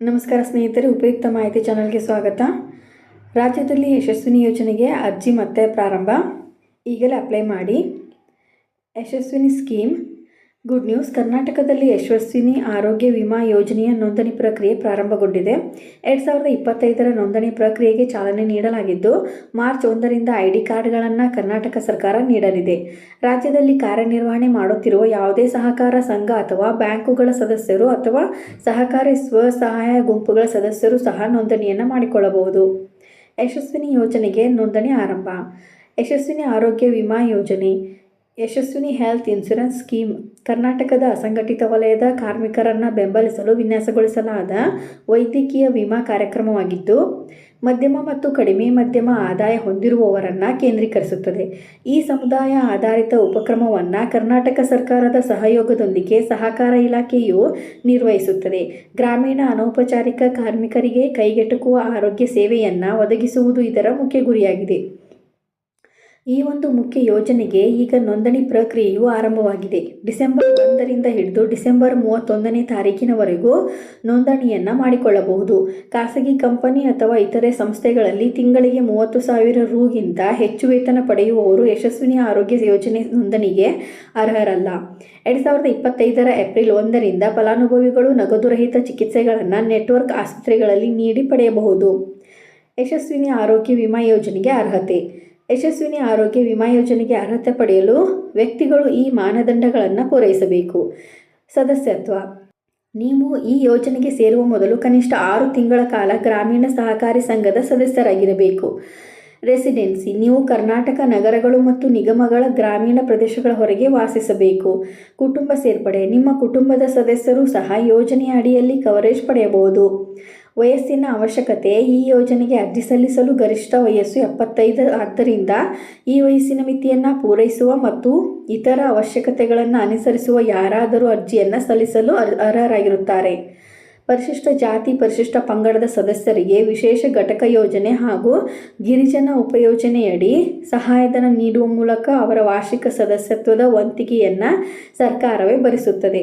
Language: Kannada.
ನಮಸ್ಕಾರ ಸ್ನೇಹಿತರೆ, ಉಪಯುಕ್ತ ಮಾಹಿತಿ ಚಾನಲ್ಗೆ ಸ್ವಾಗತ. ರಾಜ್ಯದಲ್ಲಿ ಯಶಸ್ವಿನಿ ಯೋಜನೆಗೆ ಅರ್ಜಿ ಮತ್ತೆ ಪ್ರಾರಂಭ. ಈಗಲೇ ಅಪ್ಲೈ ಮಾಡಿ. ಯಶಸ್ವಿನಿ ಸ್ಕೀಮ್ ಗುಡ್ ನ್ಯೂಸ್ ಕರ್ನಾಟಕದಲ್ಲಿ ಯಶಸ್ವಿನಿ ಆರೋಗ್ಯ ವಿಮಾ ಯೋಜನೆಯ ನೋಂದಣಿ ಪ್ರಕ್ರಿಯೆ ಪ್ರಾರಂಭಗೊಂಡಿದೆ. ಎರಡು ಸಾವಿರದ ಇಪ್ಪತ್ತೈದರ ನೋಂದಣಿ ಪ್ರಕ್ರಿಯೆಗೆ ಚಾಲನೆ ನೀಡಲಾಗಿದ್ದು, ಮಾರ್ಚ್ ಒಂದರಿಂದ ಐ ಡಿ ಕಾರ್ಡ್ಗಳನ್ನು ಕರ್ನಾಟಕ ಸರ್ಕಾರ ನೀಡಲಿದೆ. ರಾಜ್ಯದಲ್ಲಿ ಕಾರ್ಯನಿರ್ವಹಣೆ ಮಾಡುತ್ತಿರುವ ಯಾವುದೇ ಸಹಕಾರ ಸಂಘ ಅಥವಾ ಬ್ಯಾಂಕುಗಳ ಸದಸ್ಯರು ಅಥವಾ ಸಹಕಾರಿ ಸ್ವಸಹಾಯ ಗುಂಪುಗಳ ಸದಸ್ಯರು ಸಹ ನೋಂದಣಿಯನ್ನು ಮಾಡಿಕೊಳ್ಳಬಹುದು. ಯಶಸ್ವಿನಿ ಯೋಜನೆಗೆ ನೋಂದಣಿ ಆರಂಭ. ಯಶಸ್ವಿನಿ ಆರೋಗ್ಯ ವಿಮಾ ಯೋಜನೆ. ಯಶಸ್ವಿನಿ ಹೆಲ್ತ್ ಇನ್ಶೂರೆನ್ಸ್ ಸ್ಕೀಮ್ ಕರ್ನಾಟಕದ ಅಸಂಘಟಿತ ವಲಯದ ಕಾರ್ಮಿಕರನ್ನು ಬೆಂಬಲಿಸಲು ವಿನ್ಯಾಸಗೊಳಿಸಲಾದ ವೈದ್ಯಕೀಯ ವಿಮಾ ಕಾರ್ಯಕ್ರಮವಾಗಿದ್ದು, ಮಧ್ಯಮ ಮತ್ತು ಕಡಿಮೆ ಮಧ್ಯಮ ಆದಾಯ ಹೊಂದಿರುವವರನ್ನು ಕೇಂದ್ರೀಕರಿಸುತ್ತದೆ. ಈ ಸಮುದಾಯ ಆಧಾರಿತ ಉಪಕ್ರಮವನ್ನು ಕರ್ನಾಟಕ ಸರ್ಕಾರದ ಸಹಯೋಗದೊಂದಿಗೆ ಸಹಕಾರ ಇಲಾಖೆಯು ನಿರ್ವಹಿಸುತ್ತದೆ. ಗ್ರಾಮೀಣ ಅನೌಪಚಾರಿಕ ಕಾರ್ಮಿಕರಿಗೆ ಕೈಗೆಟುಕುವ ಆರೋಗ್ಯ ಸೇವೆಯನ್ನು ಒದಗಿಸುವುದು ಇದರ ಮುಖ್ಯ ಗುರಿಯಾಗಿದೆ. ಈ ಒಂದು ಮುಖ್ಯ ಯೋಜನೆಗೆ ಈಗ ನೋಂದಣಿ ಪ್ರಕ್ರಿಯೆಯು ಆರಂಭವಾಗಿದೆ. ಡಿಸೆಂಬರ್ ಒಂದರಿಂದ ಹಿಡಿದು ಡಿಸೆಂಬರ್ ಮೂವತ್ತೊಂದನೇ ತಾರೀಕಿನವರೆಗೂ ನೋಂದಣಿಯನ್ನು ಮಾಡಿಕೊಳ್ಳಬಹುದು. ಖಾಸಗಿ ಕಂಪನಿ ಅಥವಾ ಇತರೆ ಸಂಸ್ಥೆಗಳಲ್ಲಿ ತಿಂಗಳಿಗೆ ಮೂವತ್ತು ಸಾವಿರ ರೂಗಿಂತ ಹೆಚ್ಚು ವೇತನ ಪಡೆಯುವವರು ಯಶಸ್ವಿನಿ ಆರೋಗ್ಯ ಯೋಜನೆ ನೋಂದಣಿಗೆ ಅರ್ಹರಲ್ಲ. ಎರಡು ಸಾವಿರದ ಇಪ್ಪತ್ತೈದರ ಏಪ್ರಿಲ್ ಒಂದರಿಂದ ಫಲಾನುಭವಿಗಳು ನಗದುರಹಿತ ಚಿಕಿತ್ಸೆಗಳನ್ನು ನೆಟ್ವರ್ಕ್ ಆಸ್ಪತ್ರೆಗಳಲ್ಲಿ ನೀಡಿ ಪಡೆಯಬಹುದು. ಯಶಸ್ವಿನಿ ಆರೋಗ್ಯ ವಿಮಾ ಯೋಜನೆಗೆ ಅರ್ಹತೆ. ಯಶಸ್ವಿನಿ ಆರೋಗ್ಯ ವಿಮಾ ಯೋಜನೆಗೆ ಅರ್ಹತೆ ಪಡೆಯಲು ವ್ಯಕ್ತಿಗಳು ಈ ಮಾನದಂಡಗಳನ್ನು ಪೂರೈಸಬೇಕು. ಸದಸ್ಯತ್ವ. ನೀವು ಈ ಯೋಜನೆಗೆ ಸೇರುವ ಮೊದಲು ಕನಿಷ್ಠ ಆರು ತಿಂಗಳ ಕಾಲ ಗ್ರಾಮೀಣ ಸಹಕಾರಿ ಸಂಘದ ಸದಸ್ಯರಾಗಿರಬೇಕು. ರೆಸಿಡೆನ್ಸಿ. ನೀವು ಕರ್ನಾಟಕ ನಗರಗಳು ಮತ್ತು ನಿಗಮಗಳ ಗ್ರಾಮೀಣ ಪ್ರದೇಶಗಳ ಹೊರಗೆ ವಾಸಿಸಬೇಕು. ಕುಟುಂಬ ಸೇರ್ಪಡೆ. ನಿಮ್ಮ ಕುಟುಂಬದ ಸದಸ್ಯರು ಸಹ ಯೋಜನೆಯ ಅಡಿಯಲ್ಲಿ ಕವರೇಜ್ ಪಡೆಯಬಹುದು. ವಯಸ್ಸಿನ ಅವಶ್ಯಕತೆ, ಈ ಯೋಜನೆಗೆ ಅರ್ಜಿ ಸಲ್ಲಿಸಲು ಗರಿಷ್ಠ ವಯಸ್ಸು ಎಪ್ಪತ್ತೈದು ಆದ್ದರಿಂದ ಈ ವಯಸ್ಸಿನ ಮಿತಿಯನ್ನು ಪೂರೈಸುವ ಮತ್ತು ಇತರ ಅವಶ್ಯಕತೆಗಳನ್ನು ಅನುಸರಿಸುವ ಯಾರಾದರೂ ಅರ್ಜಿಯನ್ನು ಸಲ್ಲಿಸಲು ಅರ್, ಅರ್ಹರಾಗಿರುತ್ತಾರೆ. ಪರಿಶಿಷ್ಟ ಜಾತಿ, ಪರಿಶಿಷ್ಟ ಪಂಗಡದ ಸದಸ್ಯರಿಗೆ ವಿಶೇಷ ಘಟಕ ಯೋಜನೆ ಹಾಗೂ ಗಿರಿಜನ ಉಪಯೋಜನೆಯಡಿ ಸಹಾಯಧನ ನೀಡುವ ಮೂಲಕ ಅವರ ವಾರ್ಷಿಕ ಸದಸ್ಯತ್ವದ ವಂತಿಕೆಯನ್ನು ಸರ್ಕಾರವೇ ಭರಿಸುತ್ತದೆ.